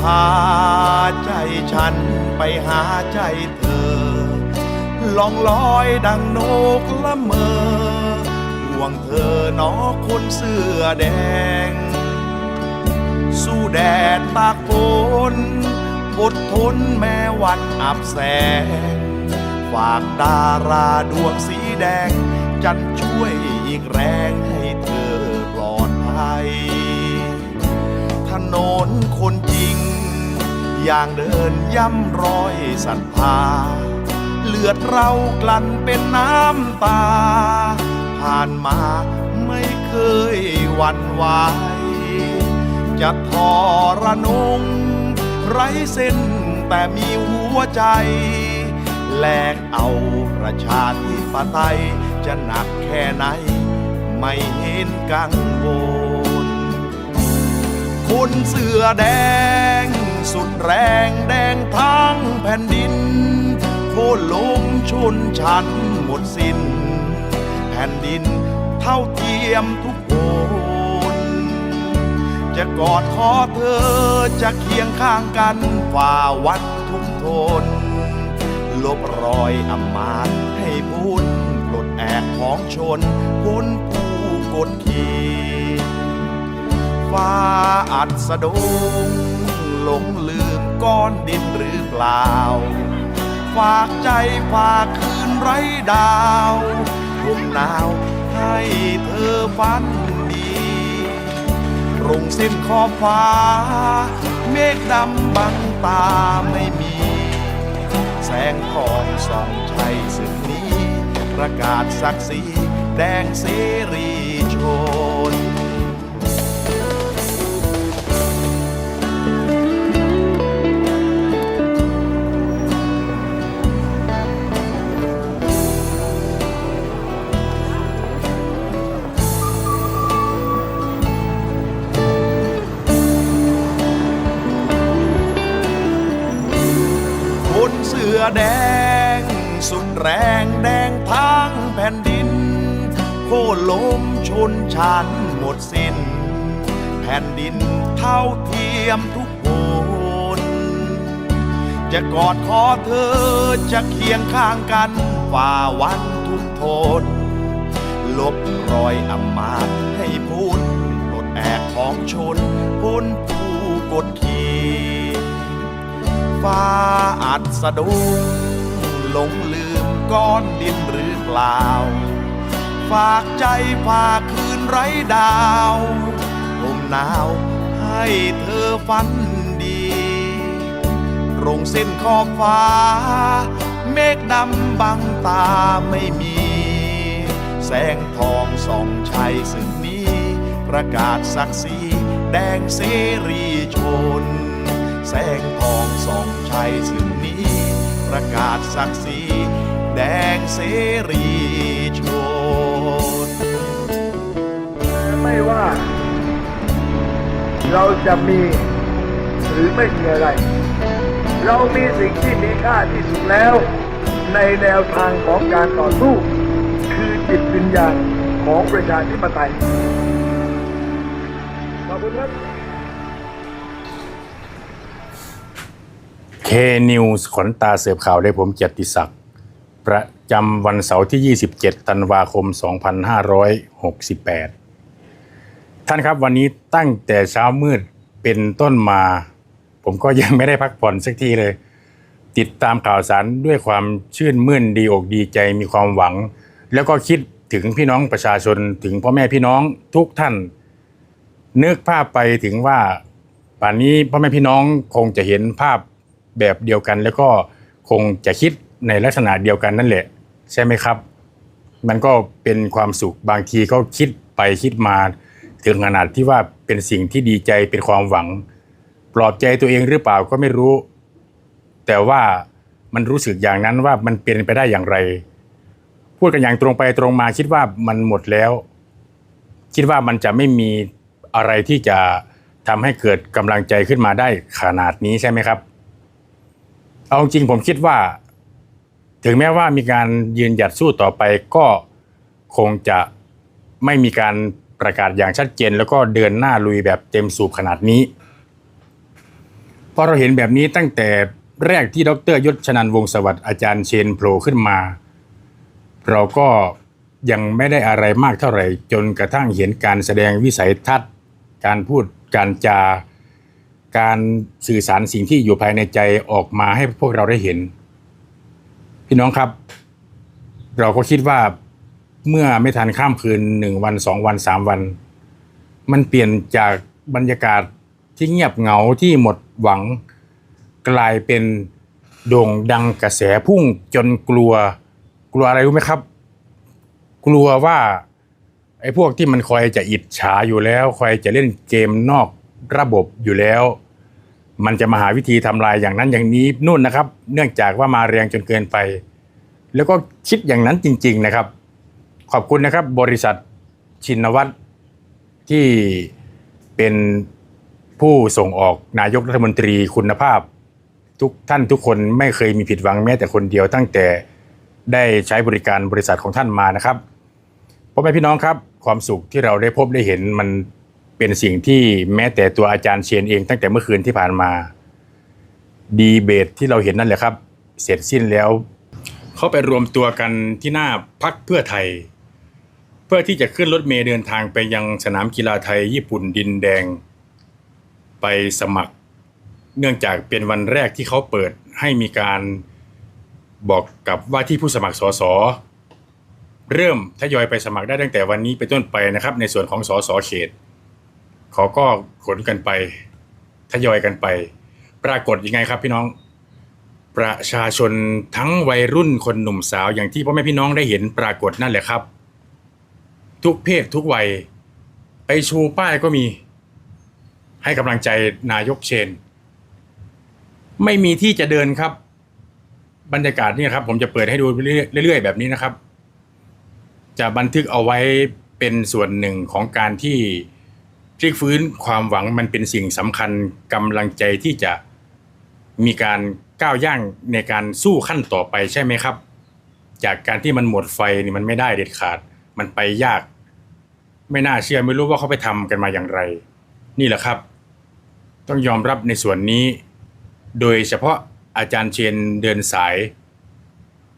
พาใจฉันไปหาใจเธอ ลองลอยดังนกละเมอห่วงเธอนอคนเสื้อแดง สู้แดดตากฝนอดทนแม้วันอับแสง ฝากดาราดวงสีแดง จันช่วยอีกแรงให้เธอปลอดภัย ถนนคนจริง อย่างเดินย่ำรอยศรัทธา เลือดเรากลั่นเป็นน้ำตา ผ่านมาไม่เคยหวั่นไหวจะทอระนง ไร้เส้นแต่มีหัวใจ แลกเอาประชาธิปไตยจะหนักแค่ไหน ไม่เห็นกังวลคนเสื้อแดง สุดแรงแดงทั้งแผ่นดินโค่นลมชุนชันหมดสิน้น แผ่นดินเท่าเทียมทุกคนจะกอดคอเธอจะเคียงข้างกันฝ่าวัดทุกทน ลบรอยอำมาตย์ให้พ้นปลดแอกของชนพ้นผู้กดขี่ฟ้าอัดสะดง หลงลืมก้อนดินหรือเปล่า ฝากใจฝากคืนไร้ดาวลมหนาวให้เธอฝันดีรงเส้นขอบฟ้า เมฆดำบังตาไม่มี แสงทองส่องชัยศึกนี้ ประกาศศักดิ์ศรีแดงเสรีชน แดง สุดแรงแดงทั้งแผ่นดิน โค่นลมชนชั้นหมดสิน้น แผ่นดินเท่าเทียมทุกคน จะกอดคอเธอจะเคียงข้างกันฝ่าวันทุกทษลบรอยอำมาตย์ให้พ้นปลดแอกของชนพ้นผู้กดขี่ ฟ้าอัดสะดุ้งหลงลืมก้อนดินหรือเปล่า ฝากใจฝากคืนไร้ดาวลมหนาวให้เธอฝันดีรงเส้นขอบฟ้า เมฆดำบังตาไม่มี แสงทองส่องชัยซึ่งนี้ ประกาศศักดิ์ศรีแดงเสรีชน แสงทองส่องชัยซึ่งนี้ ประกาศศักดิ์ศรีแดงเสรีชนไม่ว่า เราจะมีหรือไม่มีอะไร เรามีสิ่งที่มีค่าที่สุดแล้ว ในแนวทางของการต่อสู้ คือจิตวิญญาณของประชาธิปไตยขอบคุณครับ เคนิวส์ขนตาเสืบข่าวได้ผมเกียรติศักดิ์ประจำวันเสาร์ที่ 27 ธันวาคม 2568 ท่านครับวันนี้ตั้งแต่เช้ามืดเป็นต้นมา ผมก็ยังไม่ได้พักผ่อนสักทีเลย ติดตามข่าวสารด้วยความชื่นมื่นดีอกดีใจมีความหวัง แล้วก็คิดถึงพี่น้องประชาชนถึงพ่อแม่พี่น้องทุกท่าน นึกภาพไปถึงว่าป่านนี้พ่อแม่พี่น้องคงจะเห็นภาพ แบบเดียวกัน แล้วก็คงจะคิดในลักษณะเดียวกันนั่นแหละ ใช่ไหมครับ มันก็เป็นความสุขบางทีก็คิดไปคิดมาถึงขนาดที่ว่าเป็นสิ่งที่ดีใจเป็นความหวัง ปลอบใจตัวเองหรือเปล่าก็ไม่รู้ แต่ว่ามันรู้สึกอย่างนั้นว่ามันเป็นไปได้อย่างไร พูดกันอย่างตรงไปตรงมาคิดว่ามันหมดแล้ว คิดว่ามันจะไม่มีอะไรที่จะทำให้เกิดกำลังใจขึ้นมาได้ขนาดนี้ใช่ไหมครับ เอาจริงผมคิดว่า ถึงแม้ว่ามีการยืนหยัดสู้ต่อไปก็คงจะไม่มีการประกาศอย่างชัดเจน แล้วก็เดินหน้าลุยแบบเต็มสูบขนาดนี้พอเราเห็นแบบนี้ตั้งแต่แรกที่ดรยศชนันวงศ์สวัสดิ์อาจารย์เชนโผล่ขึ้นมา เราก็ยังไม่ได้อะไรมากเท่าไหร่ จนกระทั่งเห็นการแสดงวิสัยทัศน์ การพูดการจา การสื่อสารสิ่งที่อยู่ภายในใจออกมาให้พวกเราได้เห็น พี่น้องครับ เราก็คิดว่าเมื่อไม่ทันข้ามคืนหนึ่งวันสองวันสามวัน มันเปลี่ยนจากบรรยากาศที่เงียบเหงาที่หมดหวัง กลายเป็นโด่งดังกระแสพุ่งจนกลัว กลัวอะไรรู้ไหมครับ กลัวว่าไอ้พวกที่มันคอยจะอิจฉาอยู่แล้ว คอยจะเล่นเกมนอก ระบบอยู่แล้ว มันจะมาหาวิธีทำลายอย่างนั้นอย่างนี้นู่นนะครับ เนื่องจากว่ามาแรงจนเกินไป แล้วก็คิดอย่างนั้นจริง ๆนะครับ ขอบคุณนะครับ บริษัทชินวัตรที่เป็นผู้ส่งออกนายกรัฐมนตรีคุณภาพ ทุกท่านทุกคนไม่เคยมีผิดหวังแม้แต่คนเดียวตั้งแต่ได้ใช้บริการบริษัทของท่านมานะครับพ่อแม่พี่น้องครับ ความสุขที่เราได้พบได้เห็นมัน เป็นสิ่งที่แม้แต่ตัวอาจารย์เชียนเองตั้งแต่เมื่อคืนที่ผ่านมา ดีเบตที่เราเห็นนั่นแหละครับ เสร็จสิ้นแล้ว เขาไปรวมตัวกันที่หน้าพักเพื่อไทย เพื่อที่จะขึ้นรถเมล์เดินทางไปยังสนามกีฬาไทยญี่ปุ่นดินแดง ไปสมัคร เนื่องจากเป็นวันแรกที่เขาเปิดให้มีการบอกกับว่าที่ผู้สมัครสสเริ่มทยอยไปสมัครได้ตั้งแต่วันนี้เป็นต้นไปนะครับ ในส่วนของสสเขต เขาก็ขนกันไปทยอยกันไป ปรากฏยังไงครับพี่น้อง ประชาชนทั้งวัยรุ่นคนหนุ่มสาวอย่างที่พ่อแม่พี่น้องได้เห็นปรากฏนั่นแหละครับ ทุกเพศทุกวัย ไปชูป้ายก็มี ให้กำลังใจนายกเชน ไม่มีที่จะเดินครับ บรรยากาศนี่ครับ ผมจะเปิดให้ดูเรื่อยๆแบบนี้นะครับ จะบันทึกเอาไว้เป็นส่วนหนึ่งของการที่ พลิกฟื้นความหวังมันเป็นสิ่งสำคัญกำลังใจที่จะมีการก้าวย่างในการสู้ขั้นต่อไปใช่ไหมครับ จากการที่มันหมดไฟนี่มันไม่ได้เด็ดขาด มันไปยาก ไม่น่าเชื่อไม่รู้ว่าเขาไปทำกันมาอย่างไร นี่แหละครับ ต้องยอมรับในส่วนนี้ โดยเฉพาะอาจารย์เชนเดินสาย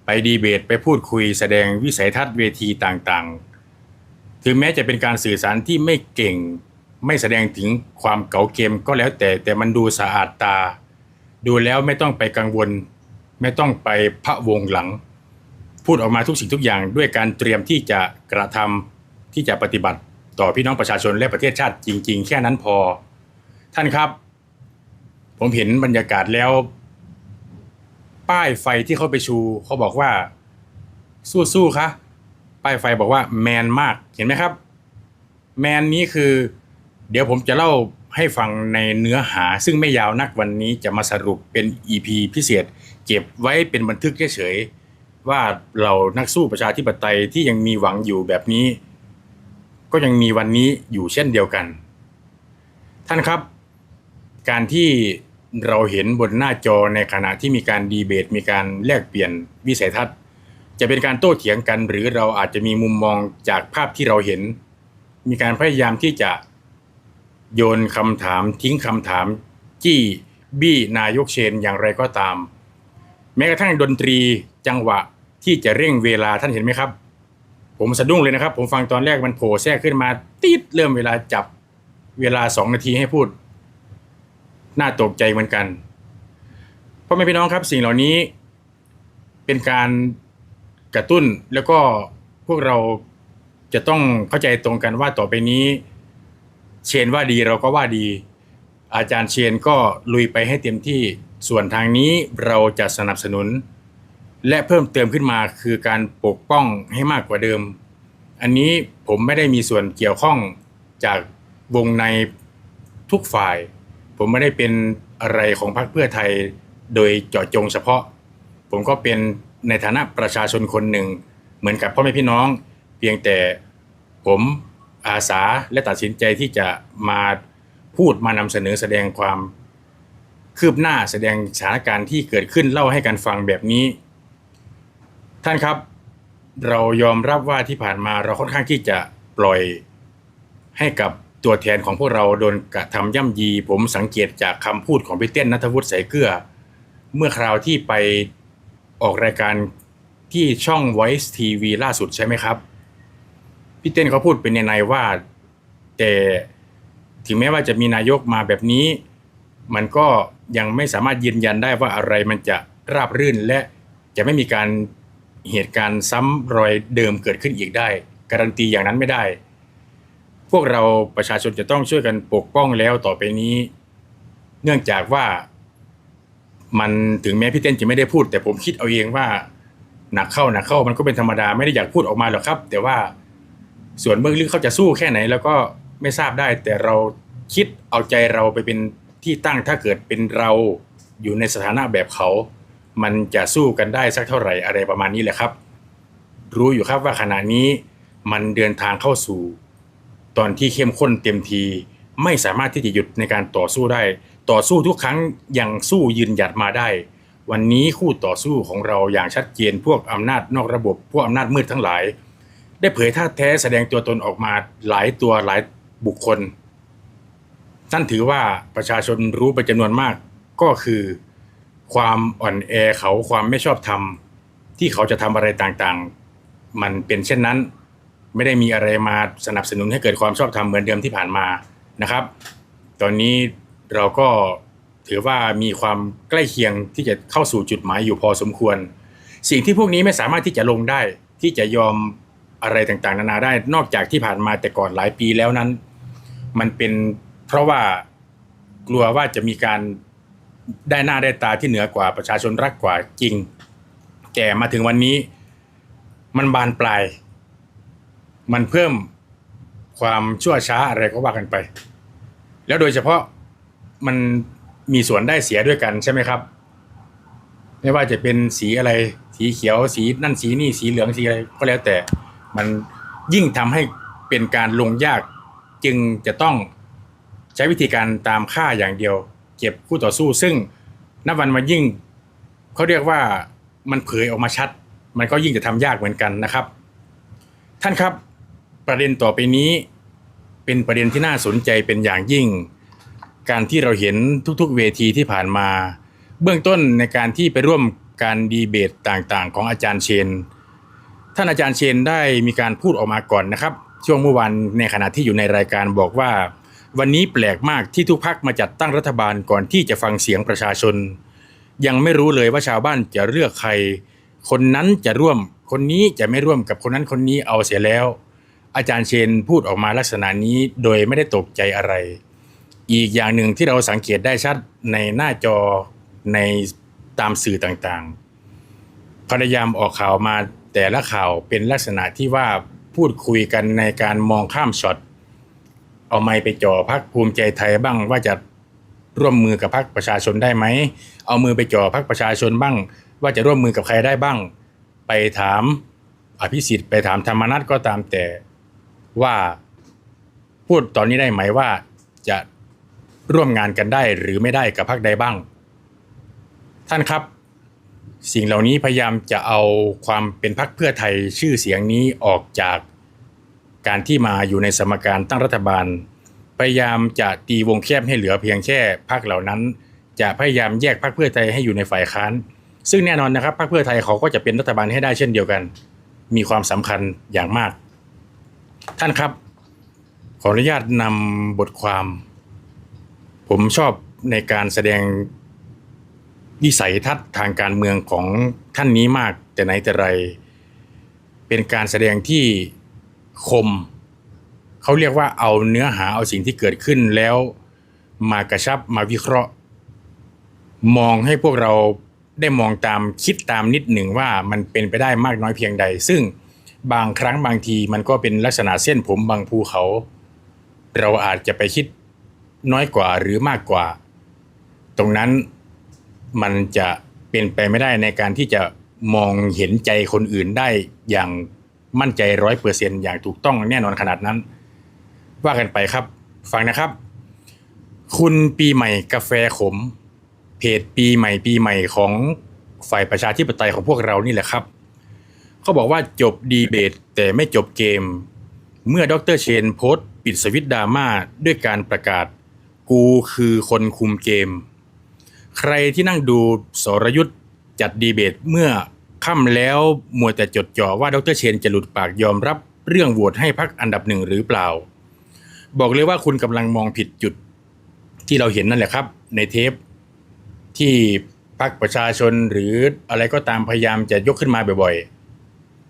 ไปดีเบตไปพูดคุยแสดงวิสัยทัศน์เวทีต่างๆ ถึงแม้จะเป็นการสื่อสารที่ไม่เก่ง ไม่แสดงถึงความเก๋าเกมก็แล้วแต่แต่มันดูสะอาดตา ดูแล้วไม่ต้องไปกังวล ไม่ต้องไปพระวงหลัง พูดออกมาทุกสิ่งทุกอย่างด้วยการเตรียมที่จะกระทำที่จะปฏิบัติต่อพี่น้องประชาชนและประเทศชาติจริง ๆ แค่นั้นพอ ท่านครับ ผมเห็นบรรยากาศแล้ว ป้ายไฟที่เขาไปชู เขาบอกว่า สู้ๆคะป้ายไฟบอกว่าแมนมากเห็นไหมครับ แมนนี้คือ เดี๋ยวผมจะเล่าให้ฟังในเนื้อหา ซึ่งไม่ยาวนักวันนี้จะมาสรุปเป็น EP พิเศษ เก็บไว้เป็นบันทึกเฉยๆว่าเรานักสู้ประชาธิปไตยที่ยังมีหวังอยู่แบบนี้ ก็ยังมีวันนี้อยู่เช่นเดียวกัน ท่านครับ การที่เราเห็นบนหน้าจอในขณะที่มีการดีเบต มีการแลกเปลี่ยนวิสัยทัศน์ จะเป็นการโต้เถียงกัน หรือเราอาจจะมีมุมมองจากภาพที่เราเห็น มีการพยายามที่จะ โยนคำถามทิ้งคำถามจี้บี้นายกเชนอย่างไรก็ตาม แม้กระทั่งดนตรีจังหวะที่จะเร่งเวลาท่านเห็นไหมครับ ผมสะดุ้งเลยนะครับ ผมฟังตอนแรกมันโผล่แทรกขึ้นมาติดเริ่มเวลาจับเวลาสองนาทีให้พูด น่าตกใจเหมือนกันพ่อแม่พี่น้องครับสิ่งเหล่านี้เป็นการกระตุ้นแล้วก็พวกเราจะต้องเข้าใจตรงกันว่าต่อไปนี้ เชนว่าดีเราก็ว่าดี อาจารย์เชนก็ลุยไปให้เต็มที่ส่วนทางนี้เราจะสนับสนุน และเพิ่มเติมขึ้นมาคือการปกป้องให้มากกว่าเดิม อันนี้ผมไม่ได้มีส่วนเกี่ยวข้องจากวงในทุกฝ่าย ผมไม่ได้เป็นอะไรของพรรคเพื่อไทยโดยเจาะจงเฉพาะ ผมก็เป็นในฐานะประชาชนคนหนึ่ง เหมือนกับพ่อแม่พี่น้อง เพียงแต่ผม อาสาและตัดสินใจที่จะมาพูดมานำเสนอแสดงความคืบหน้าแสดงสถานการณ์ที่เกิดขึ้นเล่าให้กันฟังแบบนี้ ท่านครับ เรายอมรับว่าที่ผ่านมาเราค่อนข้างที่จะปล่อยให้กับตัวแทนของพวกเราโดนกระทำย่ำยี ผมสังเกตจากคำพูดของพี่เต้นนัทวุฒิใสายเกลือ เมื่อคราวที่ไปออกรายการที่ช่อง Voice TV ล่าสุดใช่ไหมครับ พี่เต้นเขาพูดเป็นในๆว่า แต่ถึงแม้ว่าจะมีนายกมาแบบนี้ มันก็ยังไม่สามารถยืนยันได้ว่าอะไรมันจะราบรื่นและจะไม่มีการเหตุการณ์ซ้ำรอยเดิมเกิดขึ้นอีกได้ การันตีอย่างนั้นไม่ได้ พวกเราประชาชนจะต้องช่วยกันปกป้องแล้วต่อไปนี้ เนื่องจากว่ามันถึงแม้พี่เต้นจะไม่ได้พูด แต่ผมคิดเอาเองว่าหนักเข้าหนักเข้ามันก็เป็นธรรมดาไม่ได้อยากพูดออกมาหรอกครับ แต่ว่า ส่วนเบื้องลึกเขาจะสู้แค่ไหน แล้วก็ไม่ทราบได้ แต่เราคิดเอาใจเราไปเป็นที่ตั้งถ้าเกิดเป็นเราอยู่ในสถานะแบบเขา มันจะสู้กันได้สักเท่าไหร่อะไรประมาณนี้แหละครับ รู้อยู่ครับว่าขณะนี้มันเดินทางเข้าสู่ ตอนที่เข้มข้นเต็มที ไม่สามารถที่จะหยุดในการต่อสู้ได้ ต่อสู้ทุกครั้งยังสู้ยืนหยัดมาได้ วันนี้คู่ต่อสู้ของเราอย่างชัดเจนพวกอำนาจนอกระบบ พวกอำนาจมืดทั้งหลาย ได้เผยท่าแท้แสดงตัวตนออกมาหลายตัวหลายบุคคลท่านถือว่าประชาชนรู้เป็นจำนวนมากก็คือความอ่อนแอเขาความไม่ชอบธรรมที่เขาจะทำอะไรต่างๆ มันเป็นเช่นนั้น ไม่ได้มีอะไรมาสนับสนุนให้เกิดความชอบธรรมเหมือนเดิมที่ผ่านมานะครับ ตอนนี้เราก็ถือว่ามีความใกล้เคียงที่จะเข้าสู่จุดหมายอยู่พอสมควร สิ่งที่พวกนี้ไม่สามารถที่จะลงได้ที่จะยอม อะไรต่างๆ นานาได้นอกจากที่ผ่านมาแต่ก่อนหลายปีแล้วนั้น มันเป็นเพราะว่ากลัวว่าจะมีการได้หน้าได้ตาที่เหนือกว่าประชาชนรักกว่าจริง แต่มาถึงวันนี้มันบานปลาย มันเพิ่มความชั่วช้าอะไรก็ว่ากันไป แล้วโดยเฉพาะมันมีส่วนได้เสียด้วยกันใช่ไหมครับ ไม่ว่าจะเป็นสีอะไร สีเขียวสีนั่นสีนี่สีเหลืองสีอะไรก็แล้วแต่ มันยิ่งทำให้เป็นการลงยากจึงจะต้องใช้วิธีการตามค่าอย่างเดียว เก็บคู่ต่อสู้ ซึ่งนับวันมันยิ่งเขาเรียกว่ามันเผยออกมาชัด มันก็ยิ่งจะทำยากเหมือนกันนะครับ ท่านครับประเด็นต่อไปนี้เป็นประเด็นที่น่าสนใจเป็นอย่างยิ่ง การที่เราเห็นทุกๆ เวทีที่ผ่านมา เบื้องต้นในการที่ไปร่วมการดีเบตต่างๆ ของอาจารย์เชน ท่านอาจารย์เชนได้มีการพูดออกมาก่อนนะครับ ช่วงเมื่อวานในขณะที่อยู่ในรายการบอกว่า วันนี้แปลกมากที่ทุกพักมาจัดตั้งรัฐบาลก่อนที่จะฟังเสียงประชาชน ยังไม่รู้เลยว่าชาวบ้านจะเลือกใคร คนนั้นจะร่วม คนนี้จะไม่ร่วมกับคนนั้นคนนี้เอาเสียแล้ว อาจารย์เชนพูดออกมาลักษณะนี้โดยไม่ได้ตกใจอะไร อีกอย่างหนึ่งที่เราสังเกตได้ชัดในหน้าจอในตามสื่อต่างๆพยายามออกข่าวมา แต่ละข่าวเป็นลักษณะที่ว่าพูดคุยกันในการมองข้ามช็อตเอาไม้ไปจ่อพักภูมิใจไทยบ้างว่าจะร่วมมือกับพักประชาชนได้ไหม เอามือไปจ่อพักประชาชนบ้าง ว่าจะร่วมมือกับใครได้บ้าง ไปถามอภิสิทธิ์ไปถามธรรมนัตก็ตามแต่ว่าพูดตอนนี้ได้ไหมว่าจะร่วมงานกันได้หรือไม่ได้กับพักใดบ้าง ท่านครับ สิ่งเหล่านี้พยายามจะเอาความเป็นพักเพื่อไทยชื่อเสียงนี้ออกจากการที่มาอยู่ในสมการตั้งรัฐบาล พยายามจะตีวงแคบให้เหลือเพียงแค่พักเหล่านั้น จะพยายามแยกพักเพื่อไทยให้อยู่ในฝ่ายค้าน ซึ่งแน่นอนนะครับพรรคเพื่อไทยเขาก็จะเป็นรัฐบาลให้ได้เช่นเดียวกัน มีความสำคัญอย่างมาก ท่านครับ ขออนุญาตนำบทความ ผมชอบในการแสดง วิสัยทัศน์ทางการเมืองของท่านนี้มากแต่ไหนแต่ไร เป็นการแสดงที่คม เขาเรียกว่าเอาเนื้อหาเอาสิ่งที่เกิดขึ้นแล้วมากระชับมาวิเคราะห์ มองให้พวกเราได้มองตามคิดตามนิดหนึ่งว่ามันเป็นไปได้มากน้อยเพียงใด ซึ่งบางครั้งบางทีมันก็เป็นลักษณะเส้นผมบางภูเขา เราอาจจะไปคิดน้อยกว่าหรือมากกว่า ตรงนั้น มันจะเป็นไปไม่ได้ในการที่จะมองเห็นใจคนอื่นได้อย่างมั่นใจร้อยเปอร์เซ็นอย่างถูกต้องแน่นอนขนาดนั้น ว่ากันไปครับ ฟังนะครับ คุณปีใหม่กาแฟขม เพจปีใหม่ปีใหม่ของฝ่ายประชาธิปไตยของพวกเรานี่แหละครับเขาบอกว่าจบดีเบตแต่ไม่จบเกม เมื่อดรเชนโพสต์ปิดสวิตดราม่าด้วยการประกาศ กูคือคนคุมเกม ใครที่นั่งดูสรยุทธ์จัดดีเบตเมื่อค่ำแล้วมัวแต่จดจ่อว่าดรเชนจะหลุดปากยอมรับเรื่องโหวตให้พักอันดับหนึ่งหรือเปล่า บอกเลยว่าคุณกำลังมองผิดจุดที่เราเห็นนั่นแหละครับ ในเทปที่พักประชาชนหรืออะไรก็ตามพยายามจะยกขึ้นมาบ่อย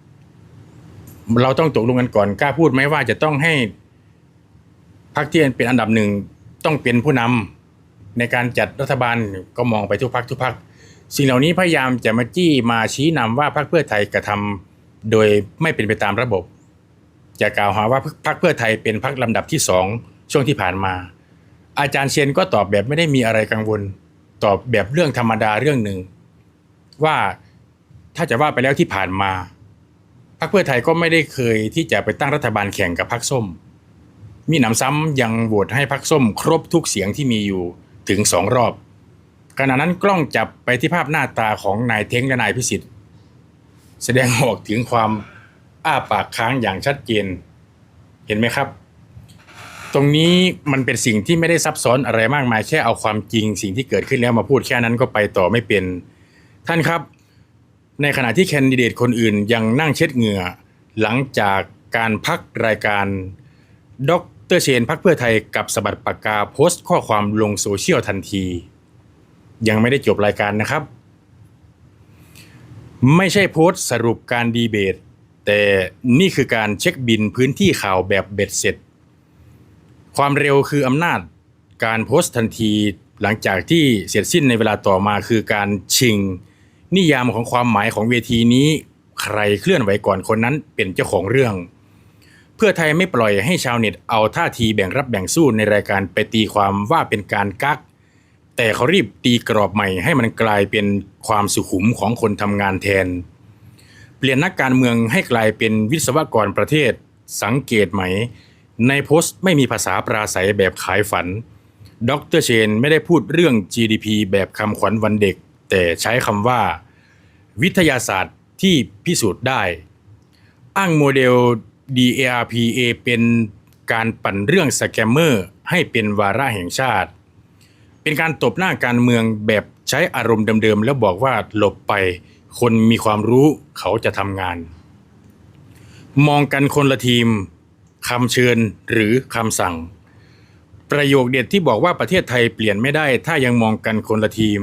ๆ เราต้องตกลงกันก่อนกล้าพูดไหมว่าจะต้องให้พักที่เป็นอันดับหนึ่งต้องเป็นผู้นำ ในการจัดรัฐบาลก็มองไปทุกพักทุกพักสิ่งเหล่านี้พยายามจะมาจี้มาชี้นำว่าพรรคเพื่อไทยกระทำโดยไม่เป็นไปตามระบบ จะกล่าวหาว่าพรรคเพื่อไทยเป็นพรรคลำดับที่สองช่วงที่ผ่านมา อาจารย์เชียนก็ตอบแบบไม่ได้มีอะไรกังวล ตอบแบบเรื่องธรรมดาเรื่องหนึ่ง ว่าถ้าจะว่าไปแล้วที่ผ่านมาพรรคเพื่อไทยก็ไม่ได้เคยที่จะไปตั้งรัฐบาลแข่งกับพรรคส้ม มีหนำซ้ำยังโหวตให้พรรคส้ม ครบทุกเสียงที่มีอยู่ ถึงสองรอบ ขณะนั้นกล้องจับไปที่ภาพหน้าตาของนายเท้งและนายพิสิทธิ์ แสดงออกถึงความอ้าปากค้างอย่างชัดเจน เห็นไหมครับ ตรงนี้มันเป็นสิ่งที่ไม่ได้ซับซ้อนอะไรมากมายแค่เอาความจริง สิ่งที่เกิดขึ้นแล้วมาพูดแค่นั้นก็ไปต่อไม่เป็น ท่านครับ ในขณะที่แคนดิเดตคนอื่นยังนั่งเช็ดเหงื่อ หลังจากการพักรายการด็อก รเชนพักเพื่อไทยกับสบัดปากกาโพสต์ข้อความลงโซเชียลทันที ยังไม่ได้จบรายการนะครับ ไม่ใช่โพสต์สรุปการดีเบต แต่นี่คือการเช็คบินพื้นที่ข่าวแบบเบ็ดเสร็จ ความเร็วคืออำนาจการโพสต์ทันทีหลังจากที่เสร็จสิ้นในเวลาต่อมาคือการชิง นิยามของความหมายของเวทีนี้ ใครเคลื่อนไหวก่อนคนนั้นเป็นเจ้าของเรื่อง พื่อไทยไม่ปล่อยให้ชาวเน็ตเอาท่าทีแบ่งรับแบ่งสู้ในรายการไปตีความว่าเป็นการกัก แต่เขารีบตีกรอบใหม่ให้มันกลายเป็นความสุขุมของคนทำงานแทน เปลี่ยนนักการเมืองให้กลายเป็นวิศวกรประเทศ สังเกตไหม ในโพสต์ไม่มีภาษาปราศัยแบบขายฝัน ดรเชนไม่ได้พูดเรื่อง GDP แบบคำขวัญวันเด็ก แต่ใช้คำว่า วิทยาศาสตร์ที่พิสูจน์ได้ อ้างโมเดล DARPA เป็นการปั่นเรื่องสแกมเมอร์ให้เป็นวาระแห่งชาติ เป็นการตบหน้าการเมืองแบบใช้อารมณ์เดิมๆ แล้วบอกว่าหลบไป คนมีความรู้เขาจะทำงาน มองกันคนละทีมคำเชิญหรือคำสั่ง ประโยคเด็ดที่บอกว่าประเทศไทยเปลี่ยนไม่ได้ ถ้ายังมองกันคนละทีม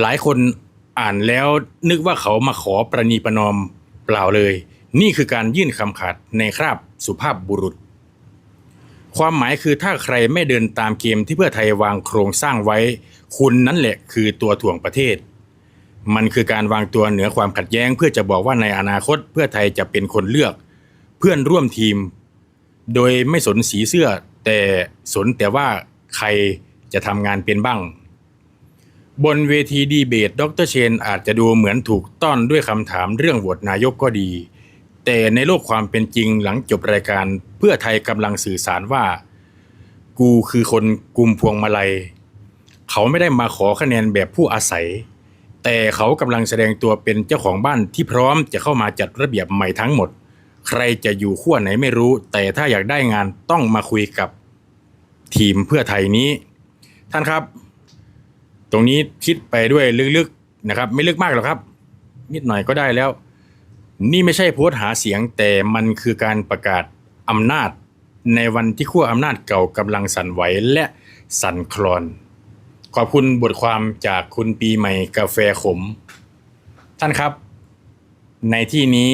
หลายคนอ่านแล้วนึกว่าเขามาขอประนีประนอมเปล่าเลย นี่คือการยื่นคำขาดในคราบสุภาพบุรุษ ความหมายคือถ้าใครไม่เดินตามเกมที่เพื่อไทยวางโครงสร้างไว้ คุณนั่นแหละคือตัวถ่วงประเทศ มันคือการวางตัวเหนือความขัดแย้ง เพื่อจะบอกว่าในอนาคตเพื่อไทยจะเป็นคนเลือก เพื่อนร่วมทีม โดยไม่สนสีเสื้อ แต่สนแต่ว่าใครจะทำงานเป็นบ้าง บนเวทีดีเบต ดรเชนอาจจะดูเหมือนถูกต้อนด้วยคำถามเรื่องโหวตนายกก็ดี แต่ในโลกความเป็นจริงหลังจบรายการเพื่อไทยกำลังสื่อสารว่า กูคือคนกุมพวงมาลัย เขาไม่ได้มาขอคะแนนแบบผู้อาศัย แต่เขากำลังแสดงตัวเป็นเจ้าของบ้านที่พร้อมจะเข้ามาจัดระเบียบใหม่ทั้งหมด ใครจะอยู่ขั้วไหนไม่รู้ แต่ถ้าอยากได้งานต้องมาคุยกับทีมเพื่อไทยนี้ ท่านครับ ตรงนี้คิดไปด้วยลึกๆนะครับ ไม่ลึกมากหรอกครับ นิดหน่อยก็ได้แล้ว นี่ไม่ใช่โพสต์หาเสียงแต่มันคือการประกาศอำนาจ ในวันที่ขั้วอำนาจเก่ากำลังสั่นไหวและสั่นคลอน ขอบคุณบทความจากคุณปีใหม่กาแฟขม ท่านครับ ในที่นี้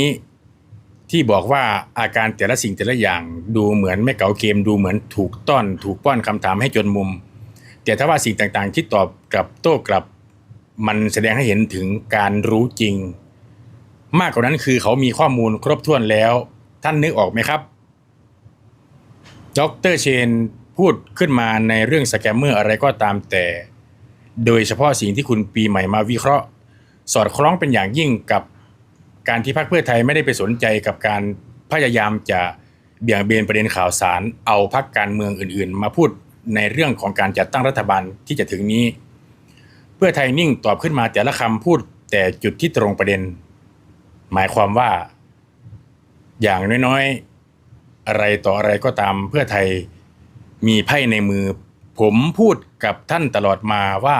ที่บอกว่าอาการแต่ละสิ่งแต่ละอย่างดูเหมือนไม่เก๋าเกมดูเหมือนถูกต้อน ถูกป้อนคำถามให้จนมุม แต่ถ้าว่าสิ่งต่างๆ ที่ตอบกลับโต้กลับ มันแสดงให้เห็นถึงการรู้จริง มากกว่านั้นคือเขามีข้อมูลครบถ้วนแล้ว ท่านนึกออกไหมครับดรเชนพูดขึ้นมาในเรื่องสแกมเมอร์อะไรก็ตามแต่ โดยเฉพาะสิ่งที่คุณปีใหม่มาวิเคราะห์ สอดคล้องเป็นอย่างยิ่งกับการที่พรรคเพื่อไทยไม่ได้ไปสนใจกับการพยายามจะเบี่ยงเบนประเด็นข่าวสาร เอาพรรคการเมืองอื่น ๆ มาพูดในเรื่องของการจัดตั้งรัฐบาลที่จะถึงนี้ เพื่อไทยนิ่งตอบขึ้นมาแต่ละคำพูดแต่จุดที่ตรงประเด็น หมายความว่า อย่างน้อยๆ อะไรต่ออะไรก็ตามเพื่อไทยมีไพ่ในมือ ผมพูดกับท่านตลอดมาว่า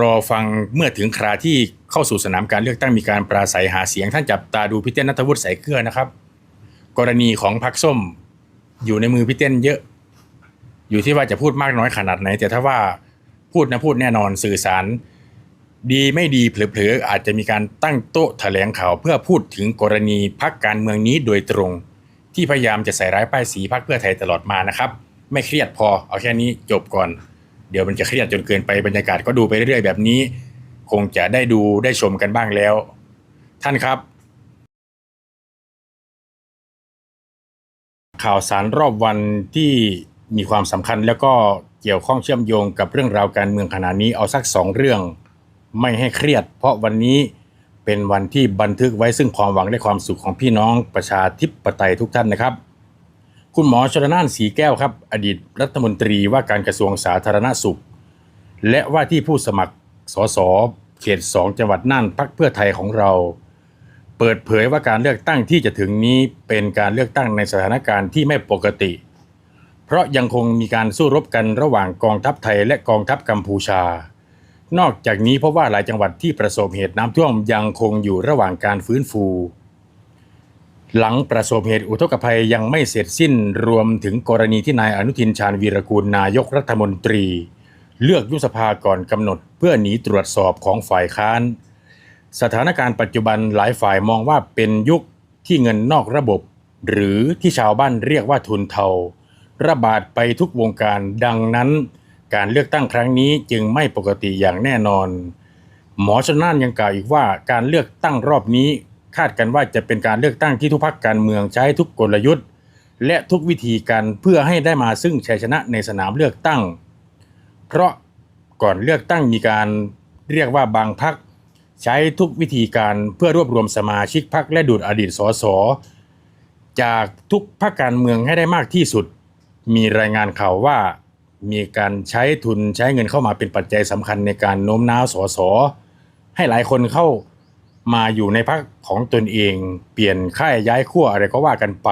รอฟังเมื่อถึงคราที่เข้าสู่สนามการเลือกตั้งมีการปราศัยหาเสียง ท่านจับตาดูพี่เต้นนัทวุฒิใส่เกลือนะครับ กรณีของพรรคส้มอยู่ในมือพี่เต้นเยอะ อยู่ที่ว่าจะพูดมากน้อยขนาดไหน แต่ถ้าว่าพูดนะพูดแน่นอนสื่อสาร ดีไม่ดีเผลอๆอาจจะมีการตั้งโต๊ะแถลงข่าวเพื่อพูดถึงกรณีพักการเมืองนี้โดยตรง ที่พยายามจะใส่ร้ายป้ายสีพักเพื่อไทยตลอดมานะครับ ไม่เครียดพอเอาแค่นี้จบก่อน เดี๋ยวมันจะเครียดจนเกินไปบรรยากาศก็ดูไปเรื่อยๆแบบนี้ คงจะได้ดูได้ชมกันบ้างแล้ว ท่านครับ ข่าวสารรอบวันที่มีความสำคัญแล้วก็เกี่ยวข้องเชื่อมโยงกับเรื่องราวการเมืองขณะนี้เอาสักสองเรื่อง ไม่ให้เครียด เพราะวันนี้เป็นวันที่บันทึกไว้ซึ่งความหวังและความสุขของพี่น้องประชาธิปไตยทุกท่านนะครับ คุณหมอชลนานสีแก้วครับ อดีตรัฐมนตรีว่าการกระทรวงสาธารณสุข และว่าที่ผู้สมัครสสเขต2จังหวัดน่านพักเพื่อไทยของเรา เปิดเผยว่าการเลือกตั้งที่จะถึงนี้เป็นการเลือกตั้งในสถานการณ์ที่ไม่ปกติ เพราะยังคงมีการสู้รบกันระหว่างกองทัพไทยและกองทัพกัมพูชา นอกจากนี้เพราะว่าหลายจังหวัดที่ประสบเหตุน้ำท่วมยังคงอยู่ระหว่างการฟื้นฟู หลังประสบเหตุอุทกภัยยังไม่เสร็จสิ้นรวมถึงกรณีที่นายอนุทินชาญวีรกูลนายกรัฐมนตรี เลือกยุบสภาก่อนกำหนด เพื่อหนีตรวจสอบของฝ่ายค้าน สถานการณ์ปัจจุบันหลายฝ่ายมองว่าเป็นยุคที่เงินนอกระบบ หรือที่ชาวบ้านเรียกว่าทุนเทา ระบาดไปทุกวงการดังนั้น การเลือกตั้งครั้งนี้จึงไม่ปกติอย่างแน่นอน หมอชนน่านยังกล่าวอีกว่าการเลือกตั้งรอบนี้ คาดกันว่าจะเป็นการเลือกตั้งที่ทุกพักการเมืองใช้ทุกกลยุทธ์ และทุกวิธีการเพื่อให้ได้มาซึ่งชัยชนะในสนามเลือกตั้ง เพราะก่อนเลือกตั้งมีการเรียกว่าบางพักใช้ทุกวิธีการเพื่อรวบรวมสมาชิกพักและดูดอดีตสสจากทุกพรรคการเมืองให้ได้มากที่สุด มีรายงานข่าวว่า มีการใช้ทุนใช้เงินเข้ามาเป็นปัจจัยสำคัญในการโน้มน้าวสสให้หลายคนเข้ามาอยู่ในพรรคของตนเอง เปลี่ยนค่ายย้ายขั้วอะไรก็ว่ากันไป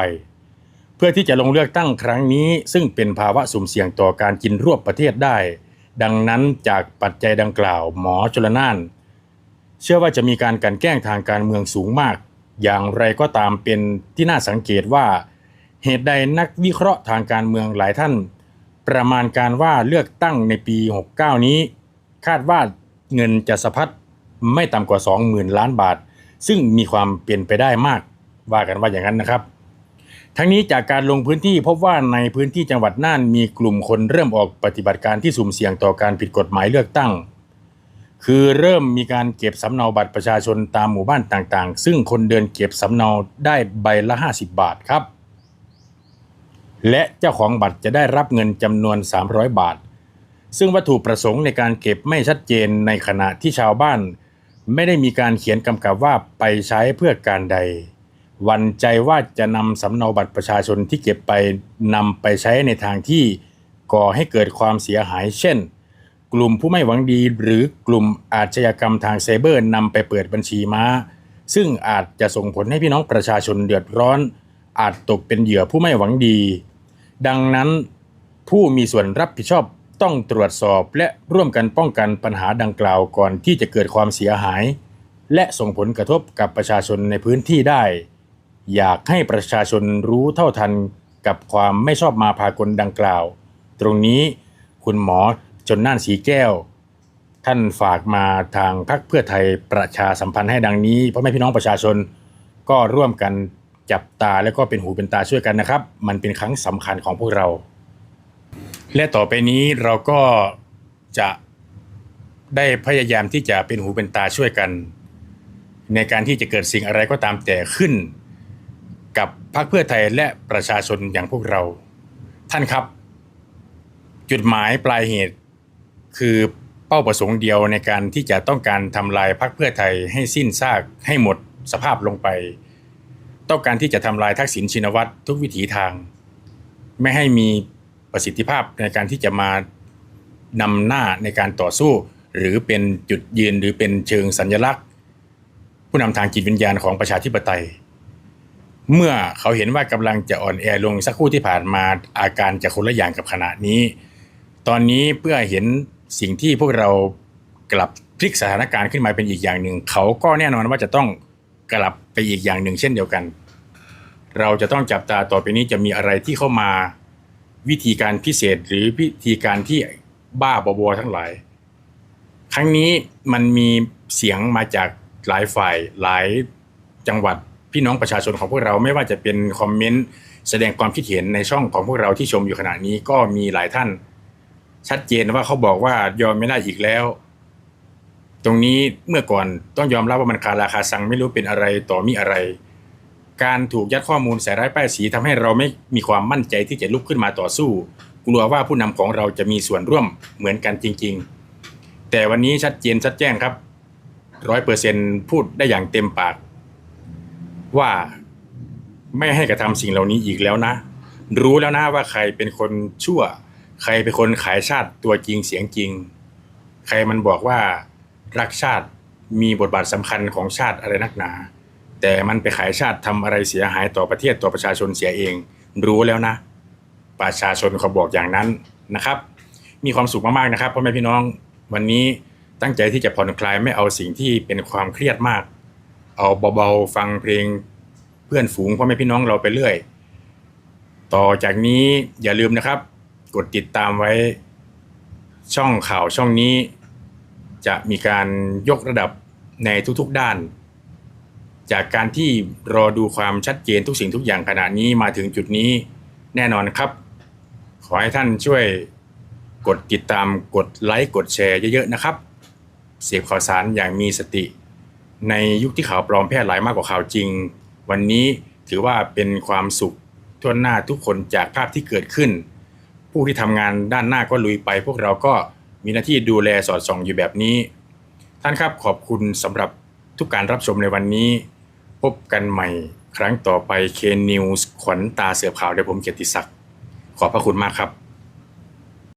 เพื่อที่จะลงเลือกตั้งครั้งนี้ ซึ่งเป็นภาวะสุ่มเสี่ยงต่อการกินรวบประเทศได้ ดังนั้นจากปัจจัยดังกล่าวหมอชลนาน เชื่อว่าจะมีการกันแกล้งทางการเมืองสูงมาก อย่างไรก็ตามเป็นที่น่าสังเกตว่า เหตุใดนักวิเคราะห์ทางการเมืองหลายท่าน ประมาณการว่าเลือกตั้งในปี 69 นี้ คาดว่าเงินจะสะพัดไม่ต่ำกว่า 20,000 ล้านบาท ซึ่งมีความเปลี่ยนไปได้มาก ว่ากันว่าอย่างนั้นนะครับ ทั้งนี้จากการลงพื้นที่พบว่าในพื้นที่จังหวัดน่านมีกลุ่มคนเริ่มออกปฏิบัติการที่สุ่มเสี่ยงต่อการผิดกฎหมายเลือกตั้ง คือเริ่มมีการเก็บสำเนาบัตรประชาชนตามหมู่บ้านต่างๆ ซึ่งคนเดินเก็บสำเนาได้ใบละ 50 บาทครับ และเจ้าของบัตรจะได้รับเงินจำนวน 300 บาท ซึ่งวัตถุประสงค์ในการเก็บไม่ชัดเจนในขณะที่ชาวบ้าน ไม่ได้มีการเขียนกำกับว่าไปใช้เพื่อการใดหวันใจว่าจะนำสำเนาบัตรประชาชนที่เก็บไปนำไปใช้ในทางที่ก่อให้เกิดความเสียหาย เช่น กลุ่มผู้ไม่หวังดีหรือกลุ่มอาชญากรรมทางไซเบอร์นำไปเปิดบัญชีม้า ซึ่งอาจจะส่งผลให้พี่น้องประชาชนเดือดร้อน อาจตกเป็นเหยื่อผู้ไม่หวังดี ดังนั้นผู้มีส่วนรับผิดชอบต้องตรวจสอบและร่วมกันป้องกันปัญหาดังกล่าวก่อนที่จะเกิดความเสียหาย และส่งผลกระทบกับประชาชนในพื้นที่ได้ อยากให้ประชาชนรู้เท่าทันกับความไม่ชอบมาพากลดังกล่าว ตรงนี้คุณหมอจนน่านสีแก้ว ท่านฝากมาทางพรรคเพื่อไทยประชาสัมพันธ์ให้ดังนี้เพราะไม่พี่น้องประชาชนก็ร่วมกัน จับตาและก็เป็นหูเป็นตาช่วยกันนะครับ มันเป็นครั้งสำคัญของพวกเรา และต่อไปนี้เราก็จะได้พยายามที่จะเป็นหูเป็นตาช่วยกัน ในการที่จะเกิดสิ่งอะไรก็ตามแต่ขึ้น กับพรรคเพื่อไทยและประชาชนอย่างพวกเรา ท่านครับ จุดหมายปลายเหตุ คือเป้าประสงค์เดียวในการที่จะต้องการทำลายพรรคเพื่อไทยให้สิ้นซากให้หมดสภาพลงไป ต้องการที่จะทำลายทักษิณชินวัตรทุกวิถีทาง ไม่ให้มีประสิทธิภาพในการที่จะมานำหน้าในการต่อสู้ หรือเป็นจุดยืนหรือเป็นเชิงสัญลักษณ์ ผู้นำทางจิตวิญญาณของประชาธิปไตย เมื่อเขาเห็นว่ากำลังจะอ่อนแอลงสักครู่ที่ผ่านมาอาการจะคนละอย่างกับขณะนี้ ตอนนี้เพื่อเห็นสิ่งที่พวกเรากลับพลิกสถานการณ์ขึ้นมาเป็นอีกอย่างหนึ่ง เขาก็แน่นอนว่าจะต้อง กลับไปอีกอย่างหนึ่งเช่นเดียวกัน เราจะต้องจับตาต่อไปนี้จะมีอะไรที่เข้ามาวิธีการพิเศษหรือวิธีการที่บ้าบอๆทั้งหลาย ครั้งนี้มันมีเสียงมาจากหลายฝ่ายหลายจังหวัดพี่น้องประชาชนของพวกเราไม่ว่าจะเป็นคอมเมนต์แสดงความคิดเห็นในช่องของพวกเราที่ชมอยู่ขณะนี้ก็มีหลายท่าน ชัดเจนว่าเขาบอกว่ายอมไม่ได้อีกแล้ว ตรงนี้เมื่อก่อนต้องยอมรับว่ามันคาราคาซังไม่รู้เป็นอะไรต่อมีอะไร การถูกยัดข้อมูลใส่ร้ายป้ายสีทำให้เราไม่มีความมั่นใจที่จะลุกขึ้นมาต่อสู้ กลัวว่าผู้นำของเราจะมีส่วนร่วมเหมือนกันจริง ๆ แต่วันนี้ชัดเจนชัดแจ้งครับร้อยเปอร์เซ็นพูดได้อย่างเต็มปาก ว่าไม่ให้กระทำสิ่งเหล่านี้อีกแล้วนะ รู้แล้วนะว่าใครเป็นคนชั่ว ใครเป็นคนขายชาติตัวจริงเสียงจริง ใครมันบอกว่า รักชาติมีบทบาทสำคัญของชาติอะไรนักหนา แต่มันไปขายชาติทำอะไรเสียหายต่อประเทศต่อประชาชนเสียเอง รู้แล้วนะ ประชาชนเขาบอกอย่างนั้นนะครับ มีความสุขมากๆนะครับพ่อแม่พี่น้องวันนี้ตั้งใจที่จะผ่อนคลายไม่เอาสิ่งที่เป็นความเครียดมาก เอาเบาๆฟังเพลงเพื่อนฝูงพ่อแม่พี่น้องเราไปเรื่อย ต่อจากนี้อย่าลืมนะครับ กดติดตามไว้ช่องข่าวช่องนี้ จะมีการยกระดับในทุกๆด้าน จากการที่รอดูความชัดเจนทุกสิ่งทุกอย่างขณะนี้มาถึงจุดนี้แน่นอนครับ ขอให้ท่านช่วยกดติดตามกดไลค์กดแชร์เยอะๆนะครับ เสพข่าวสารอย่างมีสติ ในยุคที่ข่าวปลอมแพร่หลายมากกว่าข่าวจริง วันนี้ถือว่าเป็นความสุขทั่วหน้าทุกคนจากภาพที่เกิดขึ้น ผู้ที่ทำงานด้านหน้าก็ลุยไป พวกเราก็ มีหน้าที่ดูแลสอดส่องอยู่แบบนี้ ท่านครับขอบคุณสำหรับทุกการรับชมในวันนี้ พบกันใหม่ครั้งต่อไปเค new ขวัญตาเสือข่าวโดยผมเกียรติศักดิ์ขอบพระคุณมากครับ